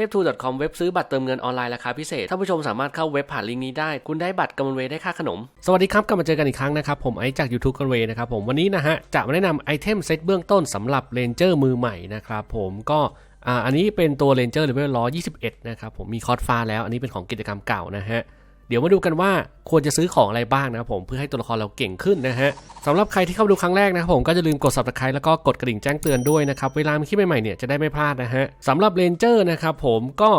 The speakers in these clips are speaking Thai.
ทปทู .com เว็บซื้อบัตรเติมเงินออนไลน์ราคาพิเศษท่านผู้ชมสามารถเข้าเว็บผ่านลิงก์นี้ได้ คุณได้บัตรกำมนเวได้ค่าขนม สวัสดีครับ กลับมาเจอกันอีกครั้งนะครับ ผมไอจาก YouTube กำมเวนะครับผมวันนี้นะฮะ จะมาแนะนำไอเทมเซตเบื้องต้นสำหรับเลนเจอร์มือใหม่นะครับผมก็อ่าอันนี้เป็นตัวเลนเจอร์เลเวล121 นะครับผมมีคอร์สฟ้าแล้ว อันนี้เป็นของกิจกรรมเก่านะฮะ เดี๋ยวมาดูกันว่าควรจะซื้อของอะไรบ้างนะครับผมเพื่อให้ตัวละครเราเก่งขึ้นนะฮะสำหรับใครที่เข้าดูครั้งแรกนะครับผมก็จะลืมกด subscribe แล้วก็กดกระดิ่งแจ้งเตือนด้วยนะครับ เวลามีคลิปใหม่ๆเนี่ยจะได้ไม่พลาดนะฮะสำหรับเรนเจอร์นะครับผมก็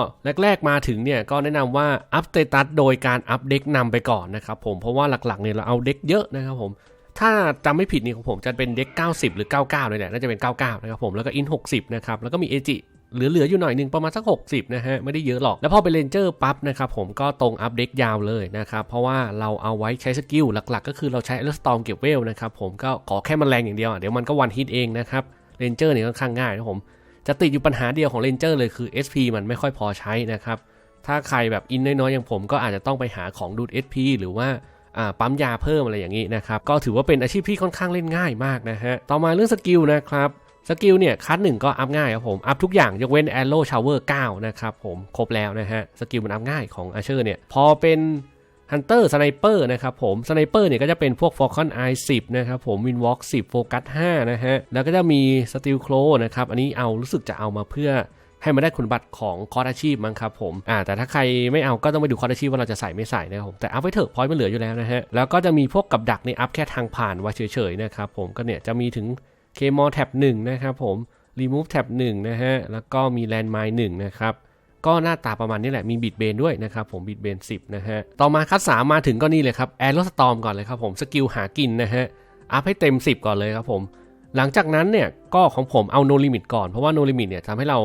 แรก ๆมาถึงเนี่ยก็แนะนำว่าอัพสเตตัสโดยการอัพเด็กนำไปก่อนนะครับผมเพราะว่าหลักๆเนี่ยเราเอาเด็กเยอะนะครับผมถ้าจำไม่ผิดนี่ของผมจะเป็นเด็ก 90 หรือ 99 เลยเนี่ยน่าจะเป็น 99 นะครับผมแล้วก็อิน 60 นะครับ แล้วก็มีเอจิ เหลือๆอยู่หน่อยหนึ่งประมาณสัก 60 นะฮะ ไม่ได้เยอะหรอก แล้วพอเป็นเรนเจอร์ปั๊บนะครับผมก็ตรงอัพเด็กยาวเลยนะครับ เพราะว่าเราเอาไว้ใช้สกิลหลักๆ ก็คือเราใช้เอลสตอมเก็บเวลนะครับผมก็ขอแค่มันแรงอย่างเดียว เดี๋ยวมันก็วันฮิตเองนะครับเรนเจอร์เนี่ยค่อนข้างง่ายนะผมจะติดอยู่ปัญหาเดียวของเรนเจอร์เลยคือ SP มันไม่ค่อยพอใช้นะครับถ้าใครแบบอินน้อยๆอย่างผมก็อาจจะต้องไปหาของดูด SP หรือว่าอ่าปั๊มยาเพิ่มอะไรอย่างนี้นะครับ ก็ถือว่าเป็นอาชีพที่ค่อนข้างเล่นง่ายมากนะฮะ ต่อมาเรื่องสกิลนะครับ สกิลเนี่ยคัดหนึ่งก็อัพง่ายครับผม อัพทุกอย่างยกเว้น Arrow Shower 9นะครับผมครบแล้วนะฮะ สกิลมันอัพง่ายของ a เชอร์เนี่ย พอเป็น Hunter Sniper นะครับผม Sniper เนี่ยก็จะเป็นพวก Falcon Eye 10 นะครับผม Windwalk 10 Focus 5นะฮะ แล้วก็จะมี Steel Claw นะครับ อันนี้เอารู้สึกจะเอามาเพื่อให้มันได้คุณบัตรของคอร์สอาชีพมั้งครับผมอ่าแต่ถ้าใครไม่เอาก็ต้องไปดูคอร์สอาชีพว่าเราจะใส่ไม่ใส่นะครับผมแต่อัพไว้เถอะพอยต์มันเหลืออยู่แล้วนะฮะแล้วก็จะมีพวกกับดักในอัพแค่ทางผ่านไว้เฉยๆนะครับผมก็เนี่ยจะมีถึง k m o r Tab 1นะครับผม Remove Tab 1นะฮะ แล้วก็มี Landmine 1นะครับก็หน้าตาประมาณนี้แหละมีบิดเบนด้วยนะครับผมบิดเบน10 นะฮะ ต่อมาคัดสามมาถึงก็นี่เลยครับแอโรสตอมก่อนเลยครับผมสกิลหากินนะฮะ อัพให้เต็ม 10 ก่อนเลยครับผม หลังจากนั้นเนี่ยก็ของผมเอา No Limit ก่อน เพราะว่า No Limit เนี่ยทำให้เรา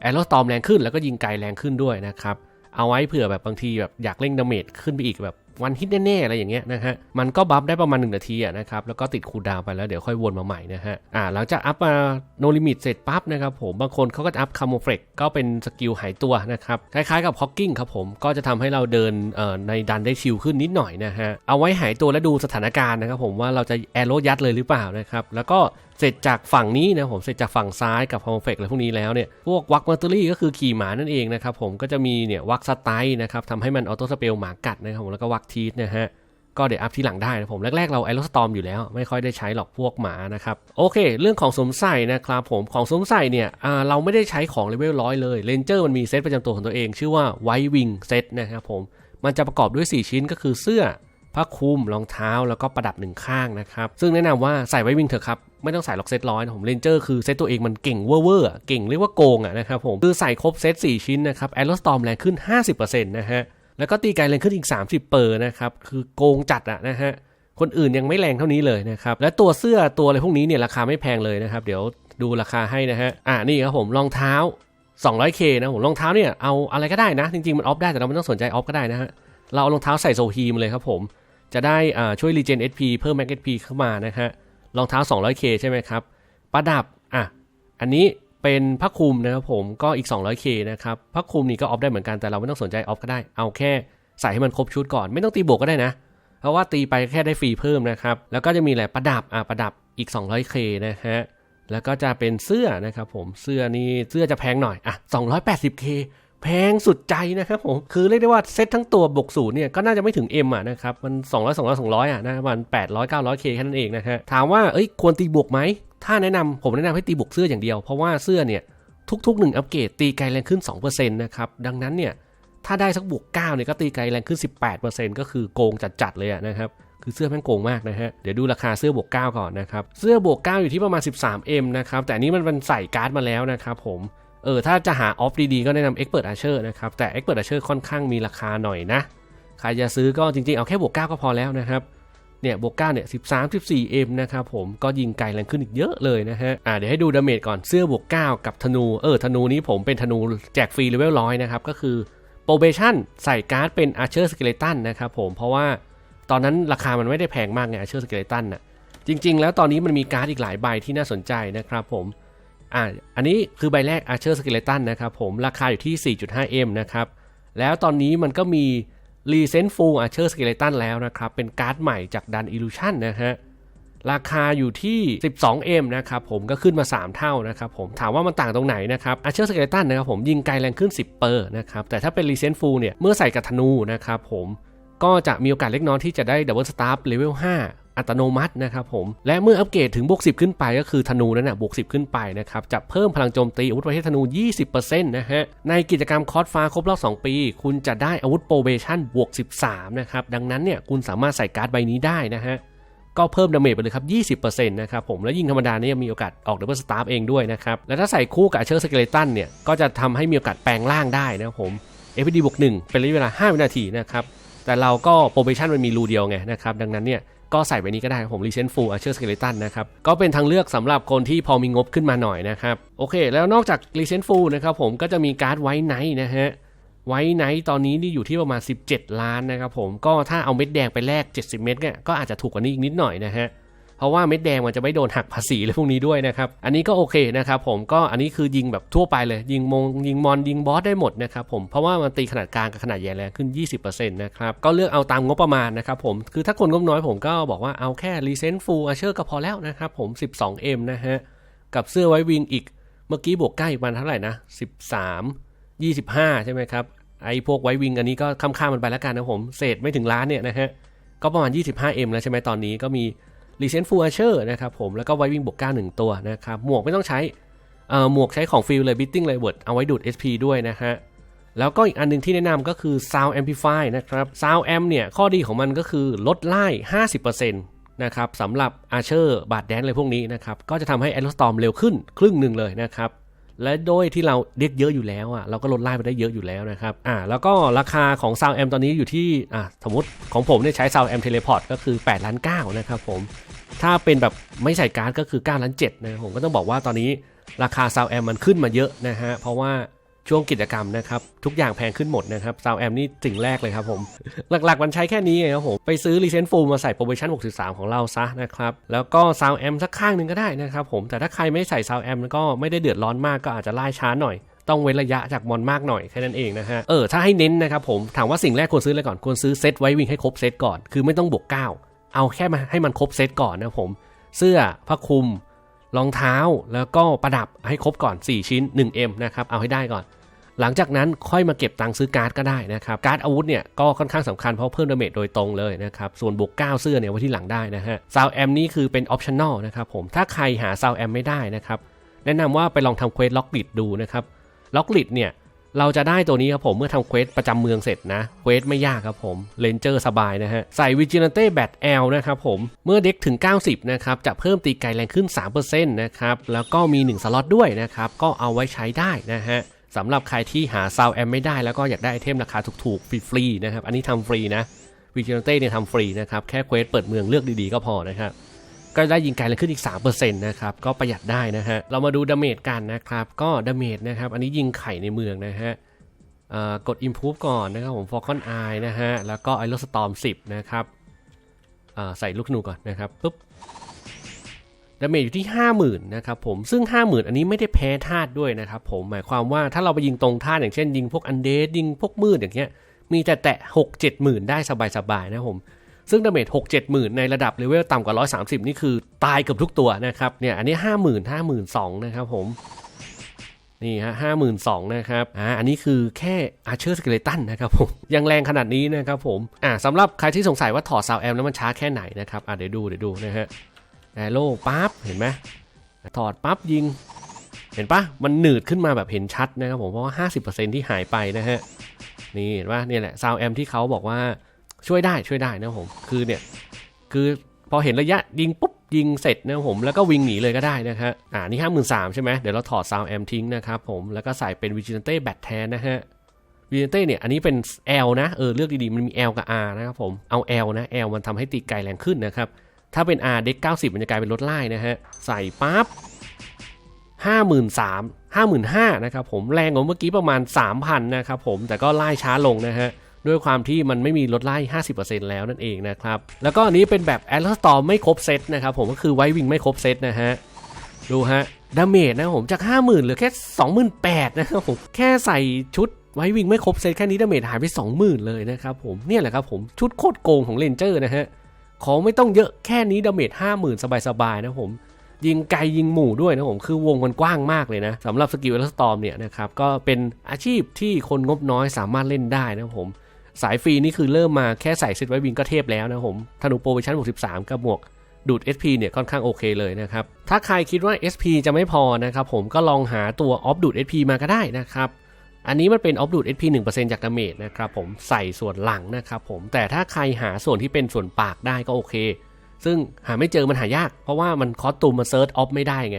แอโรสตอมแรงขึ้นแล้วก็ยิงไกลแรงขึ้นด้วยนะครับ เอาไว้เผื่อแบบบางทีแบบอยากเร่งดาเมจขึ้นไปอีกแบบ วันฮิตแน่ๆอะไรอย่างเงี้ยนะฮะมันก็บัฟได้ประมาณ 1 นาทีอะนะครับแล้วก็ติดคูลดาวไปแล้วเดี๋ยวค่อยวนมาใหม่นะฮะอ่าหลังจากอัพมาโนลิมิตเสร็จปั๊บนะครับผมบางคนเขาก็จะอัพคาโมเฟกก็เป็นสกิลหายตัวนะครับคล้ายๆกับฮอกกิ้งครับผมก็จะทำให้เราเดินเอ่อในดันได้ชิลขึ้นนิดหน่อยนะฮะเอาไว้หายตัวและดูสถานการณ์นะครับผมว่าเราจะแอโรยัดเลยหรือเปล่านะครับแล้วก็ เสร็จจากฝั่งนี้นะผมเสร็จจากฝั่งซ้ายกับคอมเฟกอะไรพวกนี้แล้วเนี่ยพวกวักมัตเตอรี่ก็คือขี่หมานั่นเองนะครับผมก็จะมีเนี่ยวักสไตล์นะครับทำให้มันออโต้สเปลหมากัดนะครับผมแล้วก็วักทีสนะฮะก็เดี๋ยวอัพที่หลังได้นะผมแรกๆเราไอร s สตอมอยู่แล้ว ไม่ค่อยได้ใช้หรอกพวกหมานะครับ โอเค เรื่องของสวมใส่นะครับผมของสวมใส่เนี่ยเราไม่ได้ใช้ของเลเวลร้อยเลยเรนเจอร์มันมีเซตประจำตัวของตัวเอง ชื่อว่าไววิงเซตนะครับผมมันจะประกอบด้วย 4 ชิ้นก็คือเสื้อผ้าคลุมรองเท้าแล้วก็ประดับหนึ่งข้างนะครับ ซึ่งแนะนำว่าใส่ไววิงเถอะครับ ไม่ต้องใส่ล็อกเซตร้อยนะผมเรนเจอร์คือเซตตัวเองมันเก่งเวอวอร์เก่งเรียกว่าโกงอะนะครับผมคือใส่ครบเซต4ชิ้นนะครับแอโรสตอมแรงขึ้น 50%นะฮะแล้วก็ตีไกลแรงขึ้นอีก 30เปอร์นะครับคือโกงจัดอะนะฮะคนอื่นยังไม่แรงเท่านี้เลยนะครับและตัวเสื้อตัวอะไรพวกนี้เนี่ยราคาไม่แพงเลยนะครับเดี๋ยวดูราคาให้นะฮะอ่านี่ครับผมรองเท้า 200k นะผมรองเท้าเนี่ยเอาอะไรก็ได้นะ จริงๆมันออฟได้แต่เราไม่ต้องสนใจออฟก็ได้นะฮะเราเอารองเท้าใส่โซฮีมเลยครับผมจะได้อ่าช่วยรีเจน SP เพิ่มแม็ก SP เข้ามานะฮะ รองเท้า 200k ใช่ไหมครับ ประดับ อะ อันนี้เป็นผ้าคลุมนะครับผม ก็อีก 200k นะครับ ผ้าคลุมนี่ก็ออฟได้เหมือนกัน แต่เราไม่ต้องสนใจออฟก็ได้ เอาแค่ใส่ให้มันครบชุดก่อน ไม่ต้องตีบวกก็ได้นะ เพราะว่าตีไปแค่ได้ฟรีเพิ่มนะครับ แล้วก็จะมีอะไรประดับ อะ ประดับอีก 200k นะฮะ แล้วก็จะเป็นเสื้อนะครับผม เสื้อนี่เสื้อจะแพงหน่อย อะ 280k แพงสุดใจนะครับผม คือเรียกได้ว่าเซ็ตทั้งตัวบวกศูนย์เนี่ย ก็น่าจะไม่ถึง M อะนะครับ มัน 200 200 200 อะนะมัน 800 900k แค่นั้นเองนะฮะ ถามว่า เอ้ย ควรตีบวกไหม ถ้าแนะนำผมแนะนำให้ตีบวกเสื้ออย่างเดียว เพราะว่าเสื้อเนี่ย ทุกๆ1อัปเกรดตีไกลแรงขึ้น 2%นะครับ ดังนั้นเนี่ย ถ้าได้สักบวก9เนี่ยก็ตีไกลแรงขึ้น 18%ก็คือโกงจัดๆเลยอะนะครับคือเสื้อแม่งโกงมากนะฮะ เดี๋ยวดูราคาเสื้อบวก 9 ก่อนนะครับ เสื้อบวก 9 อยู่ที่ประมาณ 13M นะครับ แต่นี้มันเป็นใส่การ์ดมาแล้วนะครับผม เออถ้าจะหาออฟดีๆก็แนะนำ Expert Archer นะครับ แต่ Expert Archer ค่อนข้างมีราคาหน่อยนะ ใครจะซื้อก็จริงๆ เอาแค่บวก9ก็พอแล้วนะครับเนี่ยบวก9เนี่ย13 14M นะครับผมก็ยิงไกลแรงขึ้นอีกเยอะเลยนะฮะอ่าเดี๋ยวให้ดูดาเมจก่อนเสื้อบวก9กับธนูเออธนูนี้ผมเป็นธนูแจกฟรีเลเวลร้อยนะครับก็คือโปรเบชั่นใส่การ์ดเป็น Archer Skeleton นนะครับผมเพราะว่าตอนนั้นราคามันไม่ได้แพงมากไง Archer Skeleton น่ะจริง ๆ แล้วตอนนี้มันมีการ์ดอีกหลายใบที่น่าสนใจนะครับผม อ่าอันนี้คือใบแรก Archer Skeleton นะครับผมราคาอยู่ที่ 4.5M นะครับ แล้วตอนนี้มันก็มี r e c e n t Full Archer Skeleton แล้วนะครับ เป็นการ์ดใหม่จากดัน Illusion นะฮะราคาอยู่ที่ 12M นะครับผมก็ขึ้นมา 3 เท่านะครับผมถามว่ามันต่างตรงไหนนะครับอาเชอร์สเกเลตันะครับผมยิงไกลแรงขึ้น 10 เปอร์นะครับแต่ถ้าเป็นรีเซนฟูลเนี่ยเมื่อใส่กับธนูนะครับผมก็จะมีโอกาสเล็กน้อยที่จะได้ดับเบิลสตาร์เลเวล5 อัตโนมัตินะครับผม และเมื่ออัปเกรดถึงบวก10 ขึ้นไปก็คือธนูนั้นนะบวก10 ขึ้นไปนะครับจะเพิ่มพลังโจมตีอาวุธประเภทธนู 20%นะฮะ ในกิจกรรมคอร์สฟ้าครบรอบ 2 ปี คุณจะได้อาวุธโปรเบชั่นบวก13 นะครับ ดังนั้นเนี่ยคุณสามารถใส่การ์ดใบนี้ได้นะฮะก็เพิ่มดาเมจไปเลยครับ 20%นะครับผม และยิ่งธรรมดาเนี่ยยังมีโอกาสออกดับเบิลสตาร์เองด้วยนะครับ และถ้าใส่คู่กับเชอร์สเกเลตันเนี่ย ก็จะทำให้มีโอกาสแปลงร่างได้นะครับผม FD บวก1เป็นระยะเวลา 5 วินาทีนะครับ แต่เราก็โปรเบชั่นมันมีรูเดียวไงนะครับ ดังนั้นเนี่ย ก็ใส่ไปนี้ก็ได้ผมรีเซนฟูลอาเชอร์สเกลิตันนะครับ ก็เป็นทางเลือกสำหรับคนที่พอมีงบขึ้นมาหน่อยนะครับ โอเค แล้วนอกจากรีเซนฟูลนะครับผมก็จะมีการ์ดไว้ไนท์นะฮะไว้ไนท์ตอนนี้นี่อยู่ที่ประมาณ 17 ล้านนะครับผมก็ถ้าเอาเม็ดแดงไปแลก 70 เม็ดเนี่ยก็อาจจะถูกกว่านี้อีกนิดหน่อยนะฮะ ราะว่าเม็ดแดงมันจะไม่โดนหักภาษีอะไรพวกนี้ด้วยนะครับ อันนี้ก็โอเคนะครับผมก็อันนี้คือยิงแบบทั่วไปเลย ยิงมงยิงมอนยิงบอสได้หมดนะครับผมเพราะว่ามันตีขนาดกลางกับขนาดใหญ่แรงขึ้น 20%นะครับก็เลือกเอาตามงบประมาณนะครับผมคือถ้าคนงบน้อยผมก็บอกว่าเอาแค่ Recent Full Archer ก็พอแล้วนะครับผม 12M นะฮะกับเสื้อไว้วิงอีกเมื่อกี้บวกใกล้มาณเท่าไหร่นะ 13 25 ใช่ไหมครับไอ้พวกไว้วิงอันนี้ก็ข้ามๆมันไปแล้วกันนะผมเศษไม่ถึงล้านเนี่ยนะฮะก็ประมาณ 25M แล้วใช่ไหมตอนนี้ก็มี รีเซนฟูอาเชอร์นะครับผมแล้วก็ไววิ่งบวกก้าหนึ่งตัวนะครับ หมวกไม่ต้องใช้เอ่อหมวกใช้ของฟิลเลยบิตติ้งเลยเวิร์ดเอาไว้ดูด SP ด้วยนะฮะ แล้วก็อีกอันหนึงที่แนะนำก็คือ Sound Amplify นะครับ Sound Amp เนี่ย ข้อดีของมันก็คือลดไล่ 50%นะครับสำหรับอาเชอร์บาดแดนอะไรพวกนี้นะครับ ก็จะทำให้ a อ r o s t o r m เร็วขึ้นครึ่งหนึ่งเลยนะครับและโดยที่เราเด็กเยอะอยู่แล้วอะเราก็ลดไล่ไปได้เยอะอยู่แล้วนะครับอ่าแล้วก็ราคาของ Sound Amp ตอนนี้อยู่ที่อ่าสมมติของผมเนี่ยใช้ Sound Amp Teleport ก็คือ8ล้าน9นะครับผม ถ้าเป็นแบบไม่ใส่การ์ดก็คือ9ล้าน7นะครับผมก็ต้องบอกว่าตอนนี้ราคาซาวแอมมันขึ้นมาเยอะนะฮะ เพราะว่าช่วงกิจกรรมนะครับ ทุกอย่างแพงขึ้นหมดนะครับซาวแอมนี่สิ่งแรกเลยครับผม หลักๆ มันใช้แค่นี้ไงครับผม ไปซื้อรีเซนฟูมาใส่โปรโมชั่น 63 ของเราซะนะครับ แล้วก็ซาวแอมสักข้างหนึ่งก็ได้นะครับผม แต่ถ้าใครไม่ใส่ซาวแอมก็ไม่ได้เดือดร้อนมากก็อาจจะไล่ช้าหน่อยต้องเว้นระยะจากมอนมากหน่อยแค่นั้นเองนะฮะเออถ้าให้เน้นนะครับผมถามว่าสิ่งแรกควรซื้ออะไรก่อนควรซื้อเซตไว้วิ่งให้ครบเซตก่อนคือไม่ต้องบวก9 เอาแค่มาให้มันครบเซตก่อนนะผม เสื้อผ้าคลุมรองเท้าแล้วก็ประดับให้ครบก่อน 4 ชิ้น 1M นะครับ เอาให้ได้ก่อน หลังจากนั้นค่อยมาเก็บตังค์ซื้อการ์ดก็ได้นะครับ การ์ดอาวุธเนี่ยก็ค่อนข้างสำคัญเพราะเพิ่มดาเมจโดยตรงเลยนะครับ ส่วนบวก 9 เสื้อเนี่ยไว้ที่หลังได้นะฮะซาวแอมนี่คือเป็นออปชั่นอลนะครับผม ถ้าใครหาซาวแอมไม่ได้นะครับ แนะนำว่าไปลองทำเควสล็อกลิดดูนะครับ ล็อกลิดเนี่ย เราจะได้ตัวนี้ครับผมเมื่อทำเควสประจำเมืองเสร็จนะเควสไม่ยากครับผมเลนเจอร์สบายนะฮะ ใส่วิจิ l นเต้แบต L นะครับผม เมื่อเด็กถึง 90 นะครับ จะเพิ่มตีไกลแรงขึ้น 3%นะครับ แล้วก็มี 1 สล็อตด้วยนะครับ ก็เอาไว้ใช้ได้นะฮะสำหรับใครที่หาซาวแอมไม่ได้แล้วก็อยากได้ไอเทมราคาถูกๆ ฟรีๆนะครับ อันนี้ทำฟรีนะวิจิ l นเต้เนี่ยทำฟรีนะครับ แค่เควสเปิดเมืองเลือกดีๆก็พอนะครับ ก็ได้ยิงไกลเลยขึ้นอีก 3%นะครับ ก็ประหยัดได้นะฮะ เรามาดูดาเมจกันนะครับ ก็ดาเมจนะครับ อันนี้ยิงไข่ในเมืองนะฮะกด Improve ก่อนนะครับผม Falcon Eye นะฮะ แล้วก็ Aero Storm 10 นะครับใส่ลูกธนูก่อนนะครับปุ๊บดาเมจอยู่ที่ 50,000นะครับผมซึ่ง 50,000 อันนี้ไม่ได้แพ้ธาตุด้วยนะครับผมหมายความว่าถ้าเราไปยิงตรงธาตุอย่างเช่นยิงพวกอันเดสยิงพวกมืดอย่างเงี้ยมีแต่แตะ6 7หมื่นได้สบายๆนะครับผม ซึ่งดาเมจ6 7หมื่นในระดับเลเวลต่ำกว่า 130 นี่คือตายเกือบทุกตัวนะครับ เนี่ยอันนี้ 50,000 52,000นะครับผม นี่ฮะห้าหมื่นสองนะครับ อ่า อันนี้คือแค่อาเชอร์สเกเลตันนะครับผม ยังแรงขนาดนี้นะครับผม อ่าสำหรับใครที่สงสัยว่าถอดซาวแอมแล้วมันช้าแค่ไหนนะครับ อ่าเดี๋ยวดูเดี๋ยวดูนะฮะแอโร่ปั๊บ เห็นไหมถอดปั๊บยิง เห็นปะมันหนืดขึ้นมาแบบเห็นชัดนะครับผม เพราะว่า 50%ที่หายไปนะฮะ นี่เห็นปะเนี่ยแหละซาวแอมที่เขาบอกว่า ช่วยได้ช่วยได้นะผมคือเนี่ยคือพอเห็นระยะยิงปุ๊บยิงเสร็จนะผมแล้วก็วิ่งหนีเลยก็ได้นะครับอ่านี่ห้าหมื่นสามใช่ไหมเดี๋ยวเราถอดซาวแอมทิ้งนะครับผมแล้วก็ใส่เป็นวิจิเนเต้แบตแทนนะฮะวิจิเนเต้เนี่ยอันนี้เป็น L นะเออเลือกดีๆมันมี L กับ R นะครับผมเอา L นะ L มันทำให้ตีไกลแรงขึ้นนะครับถ้าเป็น R เด็ก90 มันจะกลายเป็นรถไล่นะฮะใส่ปั๊บห้าหมื่นสามห้าหมื่นห้านะครับผมแรงกว่าเมื่อกี้ประมาณ 3,000นะครับผมแต่ก็ไล่ช้าลงนะฮะ ด้วยความที่มันไม่มีลดไล่ 50%แล้วนั่นเองนะครับ แล้วก็อันนี้เป็นแบบ a l ล r สตอ r ไม่ครบเซตนะครับผมก็คือไววิงไม่ครบเซตนะฮะ ดูฮะ ดาเมจนะผมจาก 50,000เหลือแค่ 28,000นะครับผมแค่ใส่ชุดไววิงไม่ครบเซตแค่นี้ดาเมจหายไป 20,000 เลยนะครับผมเนี่ยแหละครับผมชุดโคตรโกงของเลนเจอร์นะฮะของไม่ต้องเยอะแค่นี้ดาเมจห้าหมื่นสบายๆนะผมยิงไกลยิงหมู่ด้วยนะผมคือวงมันกว้างมากเลยนะสำหรับสกิลเอลสตอมเนี่ยนะครับก็เป็นอาชีพที่คนงบน้อยสามารถเล่นได้นะผม สายฟรีนี่คือเริ่มมาแค่ใส่เซตไว้วิงก็เทพแล้วนะผมธนูโปรเวชั่น63 กับหมวกดูด SP เนี่ยค่อนข้างโอเคเลยนะครับ ถ้าใครคิดว่า SP จะไม่พอนะครับผมก็ลองหาตัวออฟดูด SP มาก็ได้นะครับ อันนี้มันเป็นออฟดูด SP 1%จากดาเมจนะครับผมใส่ส่วนหลังนะครับผมแต่ถ้าใครหาส่วนที่เป็นส่วนปากได้ก็โอเค ซึ่งหาไม่เจอมันหายาก เพราะว่ามันคอสตูมมาเซิร์ชออฟไม่ได้ไง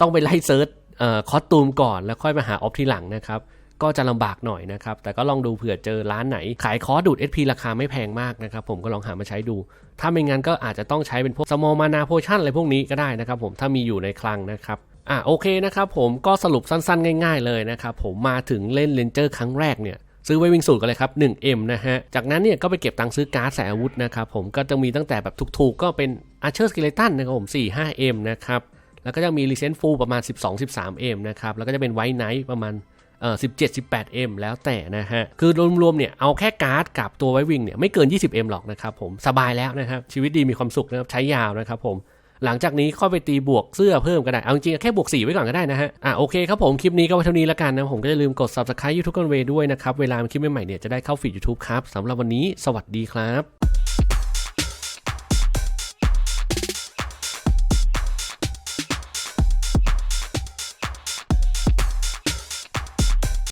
ต้องไปไล่เซิร์ชเอ่อคอสตูมก่อนแล้วค่อยมาหาออฟทีหลังนะครับ ก็จะลำบากหน่อยนะครับ แต่ก็ลองดูเผื่อเจอร้านไหน ขายคอร์สดูด SP ราคาไม่แพงมากนะครับ ผมก็ลองหามาใช้ดู ถ้าไม่งั้นก็อาจจะต้องใช้เป็นพวก small mana potion อะไรพวกนี้ก็ได้นะครับ ผมถ้ามีอยู่ในคลังนะครับอะโอเคนะครับผมก็สรุปสั้นๆ ง่าย ๆเลยนะครับผมมาถึงเล่นเลนเจอร์ครั้งแรกเนี่ยซื้อไว้วิ่งสูตรกันเลยครับ 1M นะฮะ จากนั้นเนี่ยก็ไปเก็บตังค์ซื้อการ์ดใส่อาวุธนะครับผมก็จะมีตั้งแต่แบบถูกๆ ก็เป็น Archer Skeleton นนะครับผม 4-5M นะครับ แล้วก็จะมี r e c e n t Full ประมาณ 12-13M นะครับ แล้วก็จะเป็น White Knight ประมาณ เอ่อ 17-18M แล้วแต่นะฮะ คือรวมๆเนี่ยเอาแค่การ์ดกับตัวไววิ่งเนี่ยไม่เกิน 20M หรอกนะครับผมสบายแล้วนะครับ ชีวิตดีมีความสุขนะครับ ใช้ยาวนะครับผมหลังจากนี้ค่อยไปตีบวกเสื้อเพิ่มก็ได้ เอาจริงแค่บวก4ไว้ก่อนก็ได้นะฮะ อะโอเคครับผม คลิปนี้ก็ไว้เท่านี้แล้วกันนะ ผมก็อย่าลืมกด subscribe YouTube กันเวด้วยนะครับ เวลามีคลิปใหม่ๆเนี่ยจะได้เข้าฟีด YouTube ครับสำหรับวันนี้ สวัสดีครับ